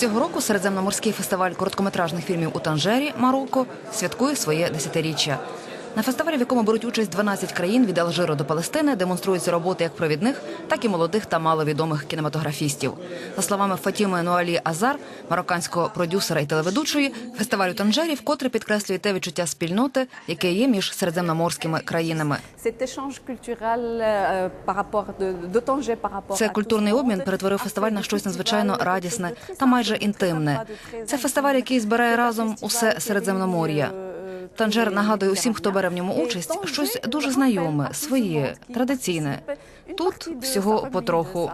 Цього року Середземноморський фестиваль короткометражних фільмів у Танжері, Марокко, святкує своє десятиріччя. На фестивалі, в якому беруть участь 12 країн від Алжиру до Палестини, демонструються роботи як провідних, так і молодих та маловідомих кінематографістів. За словами Фатіми Нуалі Азар, марокканського продюсера і телеведучої, фестиваль у Танжері вкотре підкреслює те відчуття спільноти, яке є між середземноморськими країнами. Це культурний обмін перетворив фестиваль на щось надзвичайно радісне та майже інтимне. Це фестиваль, який збирає разом усе Середземномор'я. Танжер нагадує усім, хто бере в ньому участь, щось дуже знайоме, своє, традиційне. Тут всього потроху.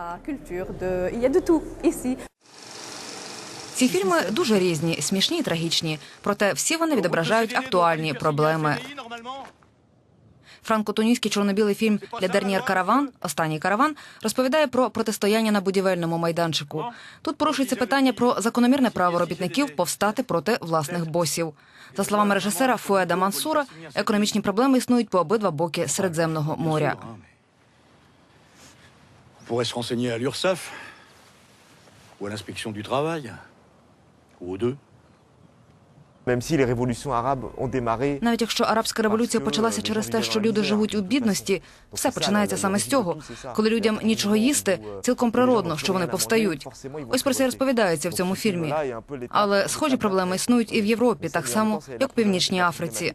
Ці фільми дуже різні, смішні і трагічні. Проте всі вони відображають актуальні проблеми. Франко-тунійський чорно-білий фільм «Для Дернір Караван. Останній караван розповідає про протистояння на будівельному майданчику. Тут порушується питання про закономірне право робітників повстати проти власних босів. За словами режисера Фуеда Мансура, економічні проблеми існують по обидва боки Середземного моря. À l'URSSAF ou à l'inspection du travail, ou aux deux. Навіть якщо арабська революція почалася через те, що люди живуть у бідності, все починається саме з цього. Коли людям нічого їсти, цілком природно, що вони повстають. Ось про це розповідається в цьому фільмі. Але схожі проблеми існують і в Європі, так само як у північній Африці.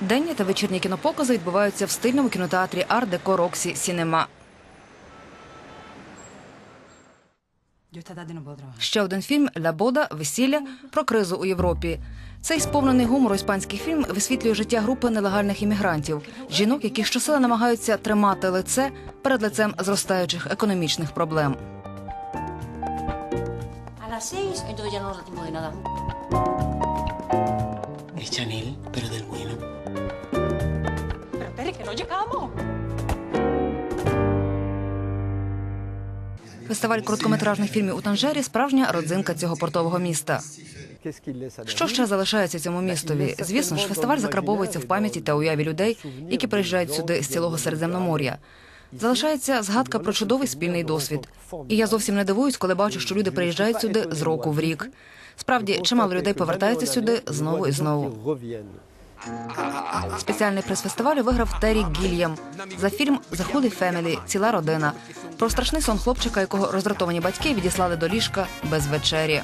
Денні та вечірні кінопокази відбуваються в стильному кінотеатрі Ар Деко Роксі Сінема. Ще один фільм Ля Бода Весілля про кризу у Європі. Цей сповнений гумору іспанський фільм висвітлює життя групи нелегальних іммігрантів, жінок, які щосили намагаються тримати лице перед лицем зростаючих економічних проблем. A El Chanel, pero del bueno. Pero Tere, que no llegamos. Фестиваль короткометражних фільмів у Танжері справжня родзинка цього портового міста. Що ще залишається цьому містові? Звісно ж, фестиваль закрабовується в пам'яті та уяві людей, які приїжджають сюди з цілого Середземномор'я. Залишається згадка про чудовий спільний досвід. І я зовсім не дивуюсь, коли бачу, що люди приїжджають сюди з року в рік. Справді, чимало людей повертається сюди знову і знову. Спеціальний приз фестивалю виграв Террі Гільям за фільм «The Holy Family. Ціла родина про страшний сон хлопчика, якого роздратовані батьки відіслали до ліжка без вечері.